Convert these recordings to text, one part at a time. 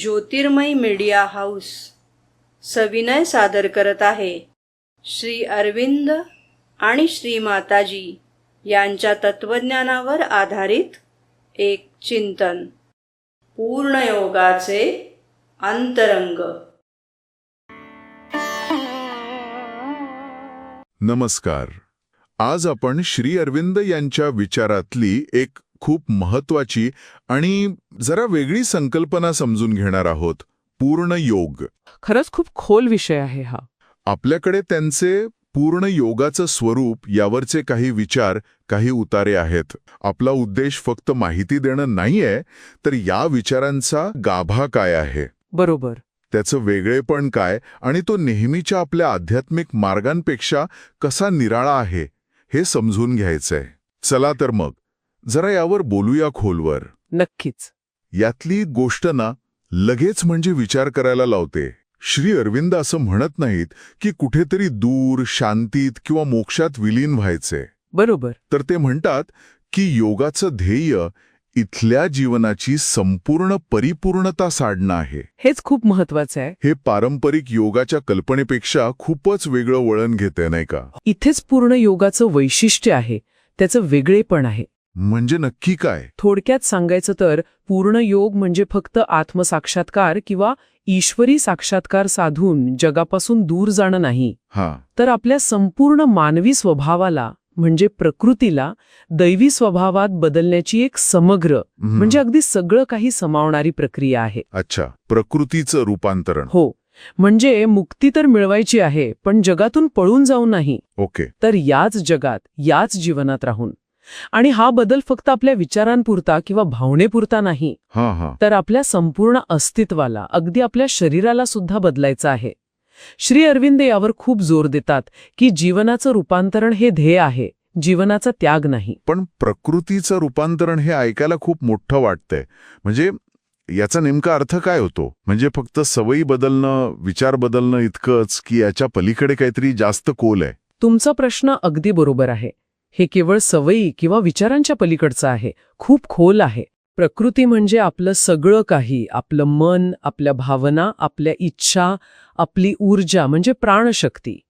ज्योतिर्मय media house सविनय सादर करत आहे. श्री अरविंद आणि श्री माताजी यांच्या तत्वज्ञानावर आधारित एक चिंतन. पूर्णयोगाचे अंतरंग. नमस्कार. आज आपण श्री अरविंद यांच्या विचारातली एक खूप महत्वाची आणि जरा वेगळी संकल्पना समजून घेणार आहोत. पूर्ण योग. खरंच खूप खोल विषय आहे हा. आपल्याकडे त्यांचे पूर्ण योगाचं स्वरूप यावरचे काही विचार काही उतारे आहेत. आपला उद्देश फक्त माहिती देणं नाहीये तर या विचारांचा गाभा काय आहे? बरोबर. त्याचं वेगळेपण काय आणि तो नेहमीच्या आपल्या आध्यात्मिक मार्गांपेक्षा कसा निराळा आहे हे समजून घ्यायचंय. चला तर मग जरा यावर बोलूया खोलवर. नक्कीच. यातली गोष्ट ना लगेच म्हणजे विचार करायला लावते. श्री अरविंद असं म्हणत नाहीत की कुठेतरी दूर शांतीत किंवा मोक्षात विलीन व्हायचे. बरोबर. तर ते म्हणतात की योगाचं ध्येय इथल्या जीवनाची संपूर्ण परिपूर्णता साधणं आहे. हेच खूप महत्वाचं आहे. हे पारंपरिक योगाच्या कल्पनेपेक्षा खूपच वेगळं वळण घेते नाही का? इथेच पूर्ण योगाचं वैशिष्ट्य आहे. त्याचं वेगळेपण आहे. म्हणजे नक्की काय? थोडक्यात सांगायचं तर पूर्ण योग म्हणजे फक्त आत्मसाक्षात्कार किंवा ईश्वरी साक्षात्कार साधून जगापासून दूर जाणं नाही. हा. तर आपल्या संपूर्ण मानवी स्वभावाला म्हणजे प्रकृतीला दैवी स्वभावात बदलण्याची एक समग्र. म्हणजे अगदी सगळं काही समावणारी प्रक्रिया आहे. अच्छा. प्रकृतीचं रूपांतरण. हो. म्हणजे मुक्ती तर मिळवायची आहे पण जगातून पळून जाऊ नाही. ओके. तर याच जगात याच जीवनात राहून. आणि हा बदल फक्त आपल्या विचारांपुरता किंवा भावनेपुरता नाही. हा हा. तर आपल्या संपूर्ण अस्तित्वाला अगदी आपल्या शरीराला सुद्धा बदलायचं आहे. श्री अरविंद यावर खूप जोर देतात की जीवनाचं रूपांतरण हे ध्येय आहे जीवनाचा त्याग नाही. पण प्रकृतीचं रूपांतरण हे ऐकायला खूप मोठं वाटतंय. म्हणजे याचा नेमका अर्थ काय होतो? म्हणजे फक्त सवयी बदलणं विचार बदलणं इतकंच की याच्या पलीकडे काहीतरी जास्त कोल आहे? तुमचा प्रश्न अगदी बरोबर आहे. हे केवळ सवयी किंवा विचारांच्या पलीकडचं आहे. खूप खोल आहे. प्रकृती म्हणजे आपलं सगळं काही आपलं मन आपल्या भावना आपल्या इच्छा आपली ऊर्जा म्हणजे प्राणशक्ती.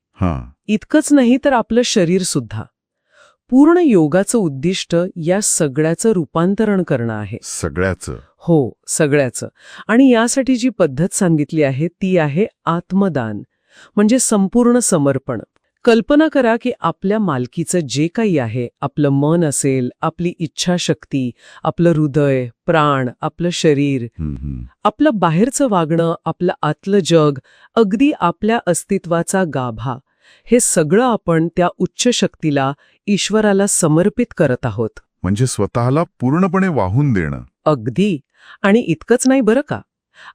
इतकंच नाही तर आपलं शरीर सुद्धा. पूर्ण योगाचं उद्दिष्ट या सगळ्याचं रूपांतरण करणं आहे. सगळ्याचं? हो सगळ्याचं. आणि यासाठी जी पद्धत सांगितली आहे ती आहे आत्मदान. म्हणजे संपूर्ण समर्पण. कल्पना करा की आपल्या मालकीचं जे काही आहे आपलं मन असेल आपली इच्छाशक्ती आपलं हृदय प्राण आपलं शरीर. आपलं बाहेरचं वागणं आपलं आतलं जग अगदी आपल्या अस्तित्वाचा गाभा हे सगळं आपण त्या उच्च शक्तीला ईश्वराला समर्पित करत आहोत. म्हणजे स्वतःला पूर्णपणे वाहून देणं. अगदी. आणि इतकंच नाही बरं का?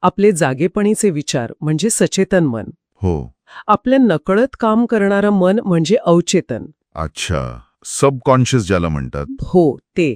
आपले जागेपणीचे विचार म्हणजे सचेतन मन. हो. आपले नकळत काम करणारं मन म्हणजे अवचेतन. अच्छा. सबकॉन्शियस ज्याला म्हणतात. हो ते.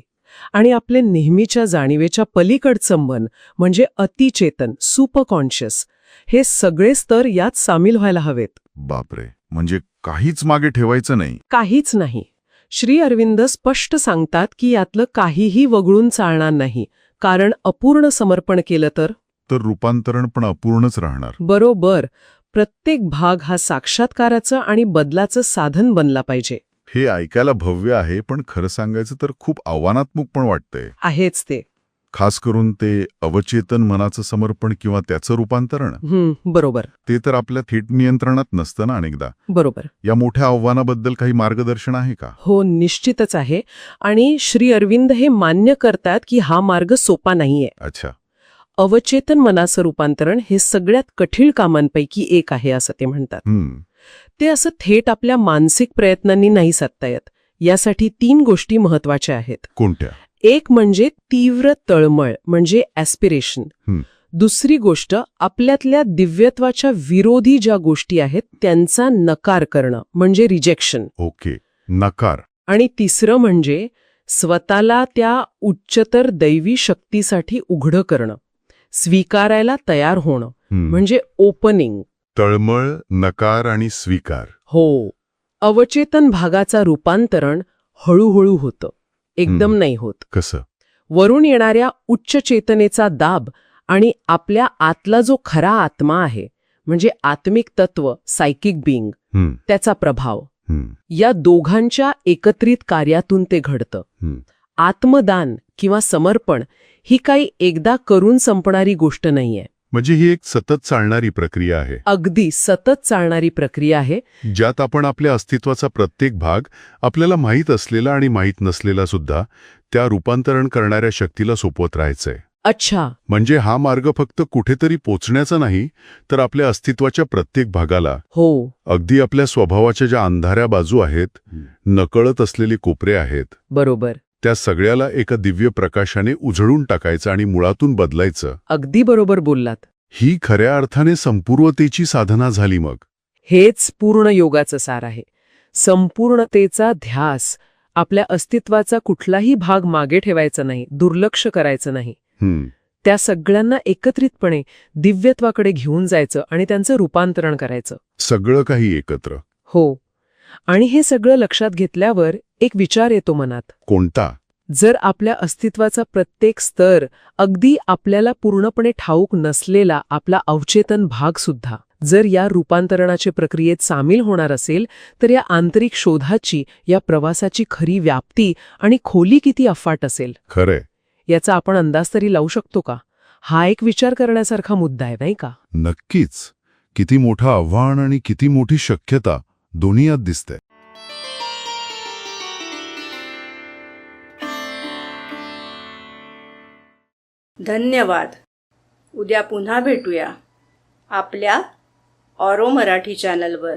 आणि आपले नेहमीच्या जाणीवेच्या पलीकडचं मन म्हणजे अतिचेतन सुपरकॉन्शियस हे सगळे स्तर यात सामील व्हायला हवेत. बापरे. म्हणजे काहीच मागे ठेवायचं नाही. काहीच नाही. श्री अरविंद स्पष्ट सांगतात की यातलं काहीही वगळून चालणार नाही. कारण अपूर्ण समर्पण केलं तर? तर रूपांतरण पण अपूर्णच राहणार. बरोबर. प्रत्येक भाग हा साक्षात्काराचं आणि बदलाचं साधन बनला पाहिजे. हे ऐकायला भव्य आहे पण खरं सांगायचं तर खूप आव्हानात्मक पण वाटतंय. आहेच ते. खास करून ते अवचेतन मनाचं समर्पण किंवा त्याचं रूपांतरण. बरोबर. ते तर आपल्या थेट नियंत्रणात नसतं ना अनेकदा. बरोबर. या मोठ्या आव्हानाबद्दल काही मार्गदर्शन आहे का? हो निश्चितच आहे. आणि श्री अरविंद हे मान्य करतात की हा मार्ग सोपा नाहीये. अच्छा. अवचेतन मनाचं रूपांतरण हे सगळ्यात कठीण कामांपैकी एक आहे असं ते म्हणतात. ते असं थेट आपल्या मानसिक प्रयत्नांनी नाही साधता येत. यासाठी तीन गोष्टी महत्त्वाच्या आहेत. कोणत्या? एक म्हणजे तीव्र तळमळ म्हणजे ॲस्पिरेशन हं. दुसरी गोष्ट आपल्यातल्या दिव्यत्वाच्या विरोधी ज्या गोष्टी आहेत त्यांचा नकार करणं म्हणजे रिजेक्शन ओके. नकार. आणि तिसरं म्हणजे स्वतःला त्या उच्चतर दैवी शक्तीसाठी उघडं करणं. स्वीकारायला तयार होणं. म्हणजे ओपनिंग तळमळ नकार आणि स्वीकार. हो. अवचेतन भागाचा रूपांतरण हळूहळू होतं. एकदम. नाही होत. कसं? वरून येणाऱ्या उच्च चेतनेचा दाब आणि आपल्या आतला जो खरा आत्मा आहे म्हणजे आत्मिक तत्व सायकिक बिंग त्याचा प्रभाव. या दोघांच्या एकत्रित कार्यातून ते घडतं. आत्मदान किंवा समर्पण ही काही एकदा करून संपणारी गोष्ट नाहीये. म्हणजे ही एक सतत चालणारी प्रक्रिया आहे. अगदी सतत चालणारी प्रक्रिया आहे. ज्यात आपण आपल्या अस्तित्वाचा प्रत्येक भाग आपल्याला माहीत असलेला आणि माहीत नसलेला सुद्धा त्या रूपांतरण करणाऱ्या शक्तीला सोपवत राहायचंय. अच्छा. म्हणजे हा मार्ग फक्त कुठेतरी पोचण्याचा नाही तर आपल्या अस्तित्वाच्या प्रत्येक भागाला हो. अगदी आपल्या स्वभावाच्या ज्या अंधाऱ्या बाजू आहेत नकळत असलेले कोपरे आहेत. बरोबर. त्या सगळ्याला एका दिव्य प्रकाशाने उजळून टाकायचं आणि मुळातून बदलायचं. अगदी बरोबर बोललात. ही खऱ्या अर्थाने संपूर्णतेची साधना झाली मग. हेच पूर्ण योगाचं सार आहे. संपूर्णतेचा ध्यास आपल्या अस्तित्वाचा कुठलाही भाग मागे ठेवायचा नाही दुर्लक्ष करायचं नाही. त्या सगळ्यांना एकत्रितपणे दिव्यत्वाकडे घेऊन जायचं आणि त्यांचं रूपांतरण करायचं. सगळं काही एकत्र. हो. आणि हे सगळं लक्षात घेतल्यावर एक विचार येतो मनात. कोणता? जर आपल्या अस्तित्वाचा प्रत्येक स्तर अगदी आपल्याला पूर्णपणे ठाऊक नसलेला आपला अवचेतन भाग सुद्धा जर या रूपांतरणाच्या प्रक्रियेत सामील होणार असेल तर या आंतरिक शोधाची या प्रवासाची खरी व्याप्ती आणि खोली किती अफाट असेल? खरंय. याचा आपण अंदाज तरी लावू शकतो का? हा एक विचार करण्यासारखा मुद्दा आहे नाही का? नक्कीच. किती मोठं आव्हान आणि किती मोठी शक्यता. दोन्ही यात दिसते. धन्यवाद. उद्या पुन्हा भेटूया. आपल्या ऑरो मराठी चॅनलवर.